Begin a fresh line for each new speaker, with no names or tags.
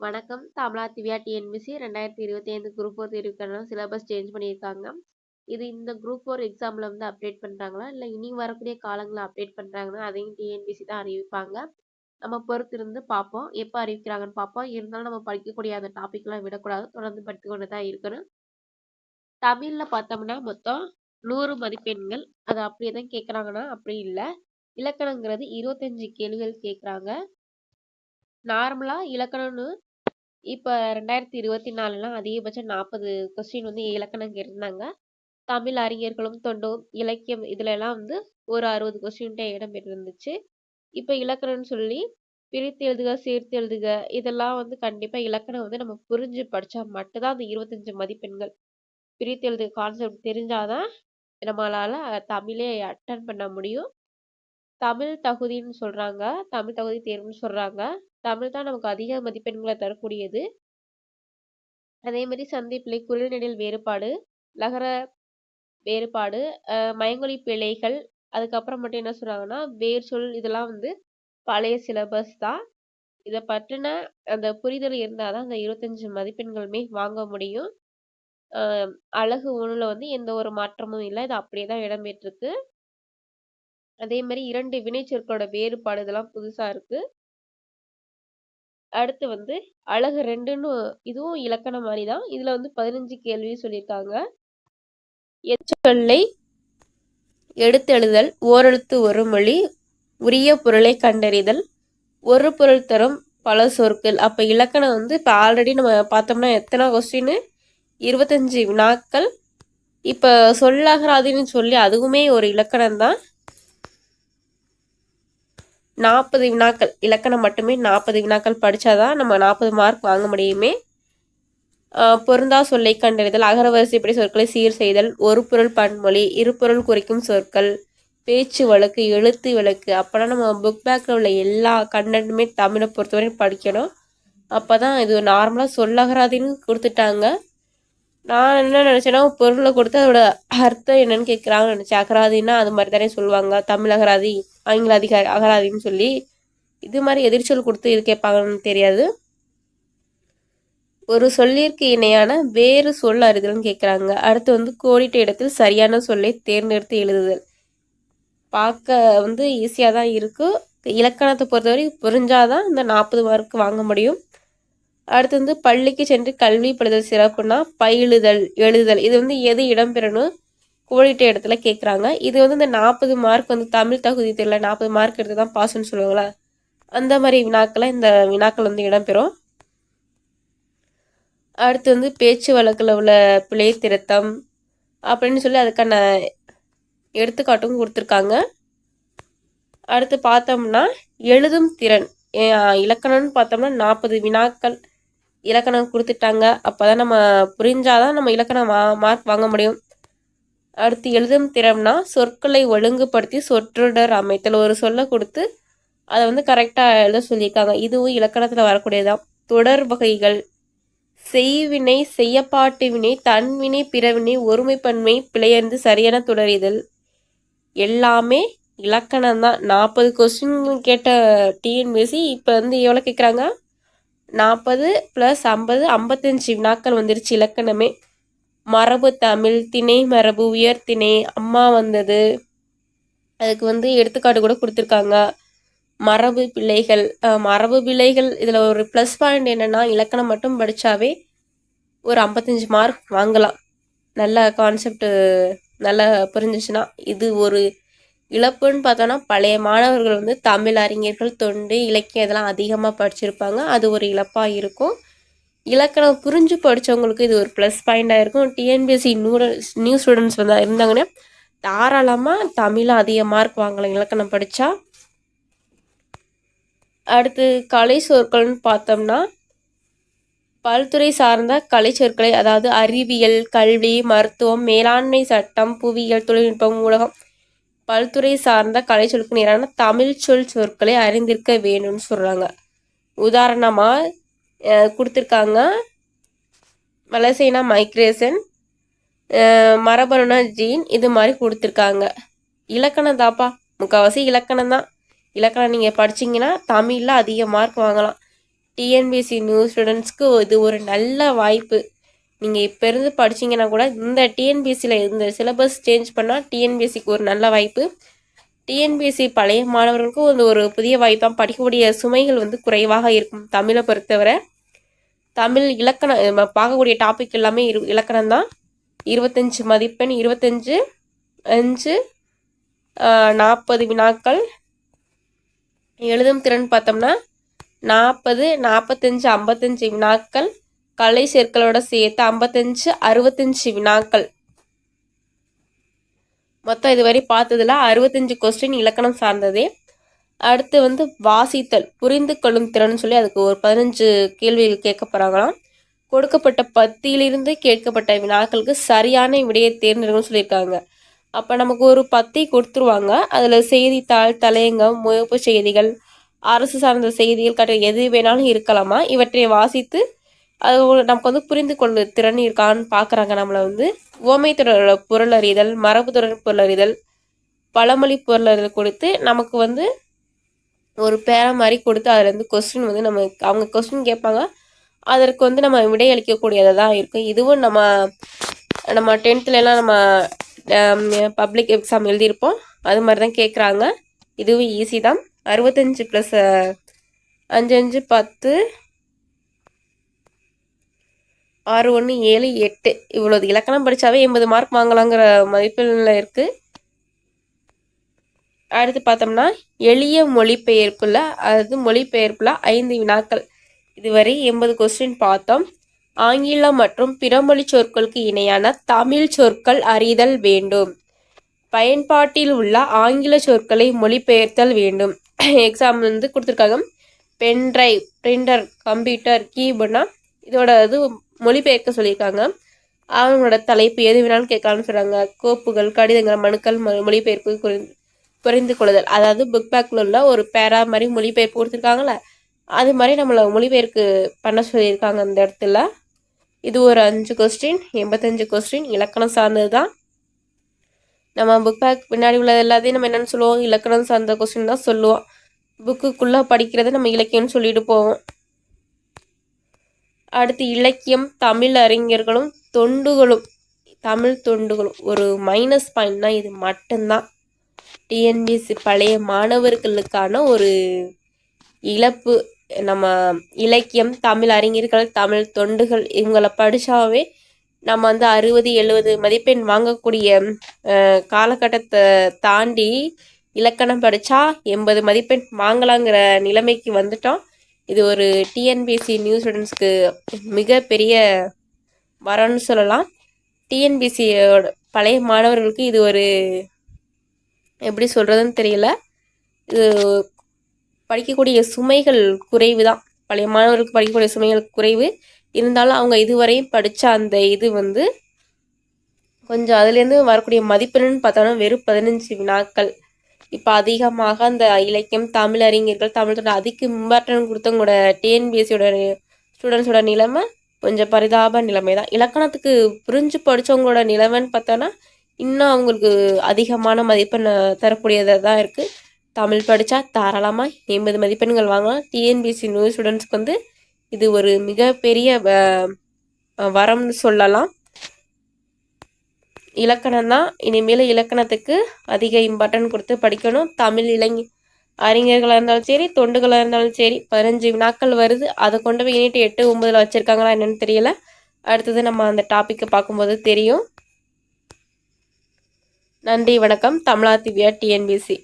வணக்கம். தமிழா Divya TNPSC 2025 group four தேர்வுக்கான சிலபஸ் சேஞ்ச் பண்ணியிருக்காங்க. இது இந்த குரூப் ஃபோர் எக்ஸாமில் வந்து அப்டேட் பண்ணுறாங்களா இல்லை இனி வரக்கூடிய காலங்களில் அப்டேட் பண்ணுறாங்கன்னா அதையும் டிஎன்பிசி தான் அறிவிப்பாங்க. நம்ம பொறுத்திருந்து பார்ப்போம். எப்போ அறிவிக்கிறாங்கன்னு பார்ப்போம். இருந்தாலும் நம்ம படிக்கக்கூடிய அந்த டாபிக்லாம் விடக்கூடாது. தொடர்ந்து படித்துக்கொண்டு தான் இருக்கணும். தமிழில் பார்த்தோம்னா மொத்தம் நூறு மதிப்பெண்கள். அது அப்படியே தான் கேட்குறாங்கன்னா அப்படி இல்லை இலக்கணங்கிறது 25 கேள்விகள் கேட்குறாங்க நார்மலாக இலக்கணம்னு இப்போ ரெண்டாயிரத்தி இருபத்தி நாலுலாம் அதிகபட்சம் 40 கொஸ்டின் வந்து இலக்கணம் கேட்டிருந்தாங்க. தமிழ் அறிஞர்களும் தொண்டும், இலக்கியம் இதுலலாம் வந்து ஒரு 60 கொஸ்டின்ட்ட இடம் பெற்றிருந்துச்சு. இப்போ இலக்கணம்னு சொல்லி பிரித்து எழுதுக, சேர்த்து எழுதுக இதெல்லாம் வந்து கண்டிப்பாக இலக்கணம் வந்து நம்ம புரிஞ்சு படித்தா மட்டும்தான் அந்த 25 மதிப்பெண்கள். பிரித்து எழுதுக கான்செப்ட் தெரிஞ்சால் தான் நம்மளால் தமிழே அட்டன் பண்ண முடியும். தமிழ் தகுதின்னு சொல்கிறாங்க தமிழ் தகுதி தேர்வுன்னு சொல்கிறாங்க தமிழ் தான் நமக்கு அதிக மதிப்பெண்களை தரக்கூடியது. அதே மாதிரி சந்திப்பிழை, குரில் வேறுபாடு, லகர வேறுபாடு, மயங்கொழி பிழைகள், அதுக்கப்புறம் மட்டும் என்ன சொல்கிறாங்கன்னா வேர் சொல் இதெல்லாம் வந்து பழைய சிலபஸ் தான். இதை பற்றின அந்த புரிதல் இருந்தால் தான் அந்த 25 மதிப்பெண்களுமே வாங்க முடியும். அழகு ஒன்றில் வந்து எந்த ஒரு மாற்றமும் இல்லை இது அப்படியே தான் இடம்பெற்றிருக்கு. அதே மாதிரி இரண்டு வினைச்சொற்களோட வேறுபாடு இதெல்லாம் புதுசா இருக்கு. அடுத்து வந்து அழகு ரெண்டுன்னு இதுவும் இலக்கணம் மாதிரி தான். இதுல வந்து 15 கேள்வி சொல்லியிருக்காங்க. எச்சொல்லை எடுத்தெழுதல், ஓரெழுத்து ஒரு மொழி, உரிய பொருளை கண்டறிதல், ஒரு பொருள் தரும் பல சொற்கள். அப்ப இலக்கணம் வந்து இப்ப ஆல்ரெடி நம்ம பார்த்தோம்னா எத்தனை கொஸ்டின் இருபத்தஞ்சி வினாக்கள். இப்ப சொல்லகராதின்னு சொல்லி அதுவுமே ஒரு இலக்கணம் தான். 40 வினாக்கள். இலக்கணம் மட்டுமே 40 வினாக்கள் படித்தாதான் நம்ம 40 மார்க் வாங்க முடியுமே. பொருந்தா சொல்லை கண்டறிதல், அகரவரிசைப்படி சொற்களை சீர் செய்தல், ஒரு பொருள் பன்மொழி, இருபொருள் குறிக்கும் சொற்கள், பேச்சு வழக்கு, எழுத்து வழக்கு அப்போனா நம்ம புக் பேக்கில் உள்ள எல்லா கண்டென்ட்டுமே தமிழை பொறுத்தவரையும் படிக்கணும். அப்போ தான் இது நார்மலாக சொல்லகராதின்னு கொடுத்துட்டாங்க நான் என்ன நினைச்சேன்னா, பொருளை கொடுத்து அதோட அர்த்தம் என்னன்னு கேட்குறாங்கன்னு நினைச்சேன். அகராதின்னா அது மாதிரி தானே சொல்லுவாங்க. தமிழ் அகராதி, ஆங்கில அதிக அகராதின்னு சொல்லி. இது மாதிரி எதிர்ச்சொல் கொடுத்து இது கேட்பாங்கன்னு தெரியாது. ஒரு சொல்லிற்கு இணையான வேறு சொல் அறிதல்னு கேட்கறாங்க. அடுத்து வந்து கோடிட்ட இடத்தில் சரியான சொல்லை தேர்ந்தெடுத்து எழுதுதல். பார்க்க வந்து ஈஸியாக தான் இருக்குது இலக்கணத்தை பொறுத்தவரை புரிஞ்சாதான் இந்த 40 மார்க் வாங்க முடியும். அடுத்து வந்து பள்ளிக்கு சென்று கல்வி படுதல் சிறப்புனா பயிலுதல், எழுதுதல் இது வந்து எது இடம்பெறணும் கோடிட்ட இடத்துல கேட்குறாங்க இது வந்து இந்த 40 மார்க் வந்து தமிழ் தகுதி தெரியல நாற்பது மார்க் எடுத்து தான் பாஸ்ன்னு சொல்லுவாங்களா அந்த மாதிரி வினாக்களை இந்த வினாக்கள் வந்து இடம்பெறும். அடுத்து வந்து பேச்சு வழக்கில் உள்ள பிழை திருத்தம் அப்படின்னு சொல்லி அதுக்கான எடுத்துக்காட்டும் கொடுத்துருக்காங்க அடுத்து பார்த்தோம்னா, எழுதும் திறன். இலக்கணம்னு பார்த்தோம்னா 40 வினாக்கள் இலக்கணம் கொடுத்துட்டாங்க அப்போ தான் நம்ம புரிஞ்சாதான் நம்ம இலக்கணம் மா மார்க் வாங்க முடியும். அடுத்து எழுதும் திறம்னா, சொற்களை ஒழுங்குபடுத்தி சொற்றொடர் அமைத்தல். ஒரு சொல்ல கொடுத்து அதை வந்து கரெக்டாக எழுத சொல்லியிருக்காங்க. இதுவும் இலக்கணத்தில் வரக்கூடியது தான். தொடர் வகைகள், செய்வினை, செய்யப்பாட்டு வினை, தன்வினை, பிறவினை, ஒருமைப்பன்மை, பிழையர்ந்து சரியான தொடரிதழ் எல்லாமே இலக்கணம் தான். 40 கொஸ்டின் கேட்ட டிஎன்பிஎஸ்சி இப்போ வந்து எவ்வளோ கேட்குறாங்க 40 + 50 55 வினாக்கள் வந்துருச்சு இலக்கணமே. மரபு தமிழ், திணை மரபு, உயர்திணை, அம்மா வந்தது. அதுக்கு வந்து எடுத்துக்காட்டு கூட கொடுத்துருக்காங்க மரபு பிள்ளைகள் மரபு பிள்ளைகள் இதில் ஒரு ப்ளஸ் பாயிண்ட் என்னன்னா, இலக்கணம் மட்டும் படித்தாவே ஒரு 55 மார்க் வாங்கலாம். நல்ல கான்செப்ட் நல்லா புரிஞ்சிச்சுன்னா இது ஒரு இழப்புன்னு பார்த்தோன்னா பழைய மாணவர்கள் வந்து தமிழ் அறிஞர்கள், தொண்டு, இலக்கியம் இதெல்லாம் அதிகமாக படிச்சிருப்பாங்க. அது ஒரு இழப்பாக இருக்கும். இலக்கணம் புரிஞ்சு படிச்சவங்களுக்கு இது ஒரு ப்ளஸ் பாயிண்டாக இருக்கும். டிஎன்பிஎஸ்சி நூறு நியூ ஸ்டூடண்ட்ஸ் வந்து இருந்தாங்கன்னா, தாராளமாக தமிழில் அதிக மார்க் வாங்கலாம் இலக்கணம் படித்தா அடுத்து கலை சொற்கள்னு பார்த்தோம்னா, பல்துறை சார்ந்த கலை சொற்களை அதாவது அறிவியல், கல்வி, மருத்துவம், மேலாண்மை, சட்டம், புவியியல், தொழில்நுட்பம், ஊடகம் பல்துறை சார்ந்த கலை சொல்லுக்கு நேரான தமிழ் சொல் சொற்களை அறிந்திருக்க வேணும்னு சொல்கிறாங்க உதாரணமாக கொடுத்துருக்காங்க வலசைனா மைக்ரேஷன், மரபணுனா ஜீன் இது மாதிரி கொடுத்துருக்காங்க இலக்கணம் தான்ப்பா. முக்கால்வாசி இலக்கணம் தான். இலக்கணம் நீங்கள் படிச்சீங்கன்னா, தமிழில் அதிக மார்க் வாங்கலாம். டிஎன்பிஎஸ்சி நியூ ஸ்டூடெண்ட்ஸ்க்கு இது ஒரு நல்ல வாய்ப்பு நீங்கள் இப்போ இருந்து படிச்சீங்கன்னா கூட இந்த டிஎன்பிஎஸ்சியில் இந்த சிலபஸ் சேஞ்ச் பண்ணால் டிஎன்பிஎஸ்சிக்கு ஒரு நல்ல வாய்ப்பு. டிஎன்பிஎஸ்சி பழைய மாணவர்களுக்கும் வந்து ஒரு புதிய வாய்ப்பாக படிக்கக்கூடிய சுமைகள் வந்து குறைவாக இருக்கும் தமிழை பொறுத்தவரை. தமிழ் இலக்கணம் நம்ம பார்க்கக்கூடிய டாபிக் எல்லாமே இரு இலக்கணம் தான் இருபத்தஞ்சி மதிப்பெண் இருபத்தஞ்சு அஞ்சு நாற்பது வினாக்கள். எழுதும் திறன் பார்த்தோம்னா நாற்பது நாற்பத்தஞ்சு ஐம்பத்தஞ்சு வினாக்கள். கலை சேர்க்களோட சேர்த்து ஐம்பத்தஞ்சு அறுபத்தஞ்சு வினாக்கள். மொத்தம் இதுவரை பார்த்ததுல அறுபத்தஞ்சு கொஸ்டின் இலக்கணம் சார்ந்ததே. அடுத்து வந்து வாசித்தல் புரிந்து கொள்ளும் திறன் சொல்லி அதுக்கு ஒரு பதினஞ்சு கேள்விகள் கேட்க போகிறாங்களாம் கொடுக்கப்பட்ட பத்தியிலிருந்து கேட்கப்பட்ட வினாக்களுக்கு சரியான விடையை தேர்ந்தெடுக்கணும்னு சொல்லியிருக்காங்க. அப்போ நமக்கு ஒரு பத்தி கொடுத்துருவாங்க. அதில் செய்தித்தாள் தலையங்கம் முகப்பு செய்திகள் அரசு சார்ந்த செய்திகள் கட்ட எது வேணாலும் இருக்கலாமா? இவற்றை வாசித்து அது நமக்கு வந்து புரிந்து கொள்ள திறன் இருக்கான்னு பார்க்குறாங்க நம்மளை வந்து. ஓமை தொடரோட பொருள் அறிதல் மரபு பொருள் அறிதல் பழமொழி பொருள் அறிதல் கொடுத்து நமக்கு வந்து ஒரு பேரை மாதிரி கொடுத்து அதுலேருந்து கொஸ்டின் வந்து நம்ம அவங்க கொஸ்டின் கேட்பாங்க. அதற்கு வந்து நம்ம விடையளிக்கக்கூடியதாக தான் இருக்கும். இதுவும் நம்ம நம்ம டென்த்துலலாம் நம்ம பப்ளிக் எக்ஸாம் எழுதியிருப்போம். அது மாதிரி தான் கேட்குறாங்க இதுவும் ஈஸி தான். அறுபத்தஞ்சு ப்ளஸ் அஞ்சு அஞ்சு பத்து ஆறு ஒன்று ஏழு எட்டு. இவ்வளோது இலக்கணம் படித்தாவே எண்பது மார்க் வாங்கலாங்கிற மதிப்பெண்ணில் இருக்குது அடுத்து பார்த்தோம்னா எளிய மொழிபெயர்ப்பில் அதாவது மொழிபெயர்ப்பில் ஐந்து வினாக்கள். இதுவரை எண்பது கொஸ்டின் பார்த்தோம். ஆங்கிலம் மற்றும் பிறமொழி சொற்களுக்கு இணையான தமிழ் சொற்கள் அறிதல் வேண்டும். பயன்பாட்டில் உள்ள ஆங்கில சொற்களை மொழிபெயர்த்தல் வேண்டும். எக்ஸாம் வந்து கொடுத்துருக்காங்க. பென்ட்ரைவ் பிரிண்டர் கம்ப்யூட்டர் கீபோர்ட்னா இதோட இது மொழிபெயர்க்க சொல்லியிருக்காங்க. அவங்களோட தலைப்பு எது வேணாலும் கேட்கலாம்னு சொல்கிறாங்க கோப்புகள் கடிதங்கள் மனுக்கள் மொழிபெயர்ப்பு குறிந்து புரிந்து கொள்ளுதல். அதாவது புக் பேக்கில் உள்ள ஒரு பேரா மாதிரி மொழிபெயர்ப்பு கொடுத்துருக்காங்களே அது மாதிரி நம்மளை மொழிபெயர்க்கு பண்ண சொல்லியிருக்காங்க அந்த இடத்துல. இது ஒரு அஞ்சு கொஸ்டின் எண்பத்தஞ்சு கொஸ்டின் இலக்கணம் சார்ந்தது தான் நம்ம புக் பேக் பின்னாடி உள்ளது எல்லாத்தையும் நம்ம என்னென்னு சொல்லுவோம். இலக்கணம் சார்ந்த கொஸ்டின் தான் சொல்லுவோம். புக்குக்குள்ளே படிக்கிறத நம்ம இலக்கியம்னு சொல்லிட்டு போவோம். அடுத்து இலக்கியம் தமிழ் அறிஞர்களும் தொண்டுகளும் தமிழ் தொண்டுகளும். ஒரு மைனஸ் பாயிண்ட்னா இது மட்டும்தான். டிஎன்பிஎஸ்சி பழைய மாணவர்களுக்கான ஒரு இழப்பு. நம்ம இலக்கியம் தமிழ் அறிஞர்கள் தமிழ் தொண்டுகள் இவங்களை படித்தாவே நம்ம வந்து அறுபது எழுபது மதிப்பெண் வாங்கக்கூடிய காலகட்டத்தை தாண்டி இலக்கணம் படித்தா எண்பது மதிப்பெண் வாங்கலாங்கிற நிலைமைக்கு வந்துட்டோம். இது ஒரு டிஎன்பிஎஸ்சி நியூ ஸ்டூடெண்ட்ஸ்க்கு மிகப்பெரிய வரம்னு சொல்லலாம். டிஎன்பிஎஸ்சியோட பழைய மாணவர்களுக்கு இது ஒரு எப்படி சொல்கிறதுன்னு தெரியல. இது படிக்கக்கூடிய சுமைகள் குறைவு தான். பழைய மாணவர்களுக்கு படிக்கக்கூடிய சுமைகள் குறைவு. இருந்தாலும் அவங்க இதுவரையும் படித்த அந்த இது வந்து கொஞ்சம் அதுலேருந்து வரக்கூடிய மதிப்பெண்ணுன்னு பார்த்தோன்னா வெறும் பதினஞ்சு வினாக்கள் இப்போ அதிகமாக அந்த இலக்கியம் தமிழ் அறிஞர்கள் தமிழ் அதிக இம்பார்ட்டன் கொடுத்தவங்களோட டிஎன்பிஎஸ்சியோட ஸ்டூடெண்ட்ஸோட நிலைமை கொஞ்சம் பரிதாப நிலைமை தான். இலக்கணத்துக்கு புரிஞ்சு படித்தவங்களோட நிலைமைன்னு பார்த்தோன்னா இன்னும் அவங்களுக்கு அதிகமான மதிப்பெண் தரக்கூடியதாக தான் இருக்குது தமிழ் படித்தா தாராளமாக எண்பது மதிப்பெண்கள் வாங்கலாம். டிஎன்பிஎஸ்சி நியூ ஸ்டூடெண்ட்ஸ்க்கு வந்து இது ஒரு மிகப்பெரிய வரம்னு சொல்லலாம். இலக்கணம் தான் இனிமேல் இலக்கணத்துக்கு அதிக இம்பார்ட்டன்ட் கொடுத்து படிக்கணும். தமிழ் இளைஞ அறிஞர்களாக இருந்தாலும் சரி தொண்டுகளாக இருந்தாலும் சரி பதினஞ்சு வினாக்கள் வருது. அதை கொண்டு போய் இனிட்டு எட்டு ஒம்பதில் வச்சுருக்காங்களா என்னென்னு தெரியல. அடுத்தது நம்ம அந்த டாப்பிக்கை பார்க்கும்போது தெரியும். நன்றி வணக்கம். தமிழா திவ்யா டிஎன்பிசி